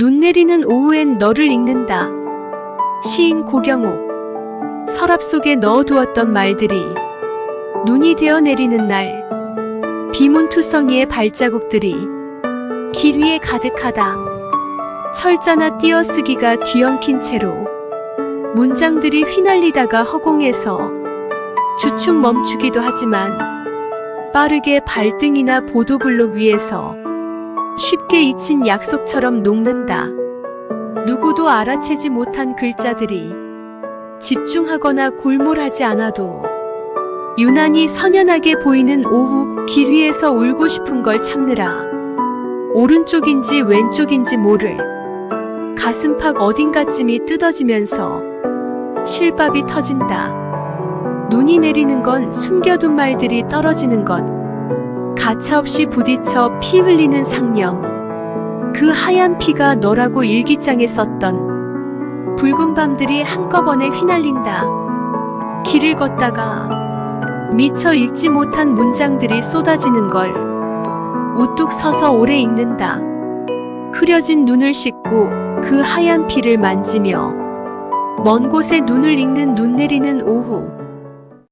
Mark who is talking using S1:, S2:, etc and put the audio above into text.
S1: 눈 내리는 오후엔 너를 읽는다. 시인 고경옥. 서랍 속에 넣어두었던 말들이 눈이 되어 내리는 날. 비문투성이의 발자국들이 길 위에 가득하다. 철자나 띄어쓰기가 뒤엉킨 채로 문장들이 휘날리다가 허공에서 주춤 멈추기도 하지만 빠르게 발등이나 보도블록 위에서 쉽게 잊힌 약속처럼 녹는다. 누구도 알아채지 못한 글자들이 집중하거나 골몰하지 않아도 유난히 선연하게 보이는 오후 길 위에서 울고 싶은 걸 참느라 오른쪽인지 왼쪽인지 모를 가슴팍 어딘가쯤이 뜯어지면서 실밥이 터진다. 눈이 내리는 건 숨겨둔 말들이 떨어지는 것. 가차없이 부딪혀 피 흘리는 상념. 그 하얀 피가 너라고 일기장에 썼던 붉은 밤들이 한꺼번에 휘날린다. 길을 걷다가 미처 읽지 못한 문장들이 쏟아지는 걸 우뚝 서서 오래 읽는다. 흐려진 눈을 씻고 그 하얀 피를 만지며 먼 곳에 눈을 읽는 눈 내리는 오후.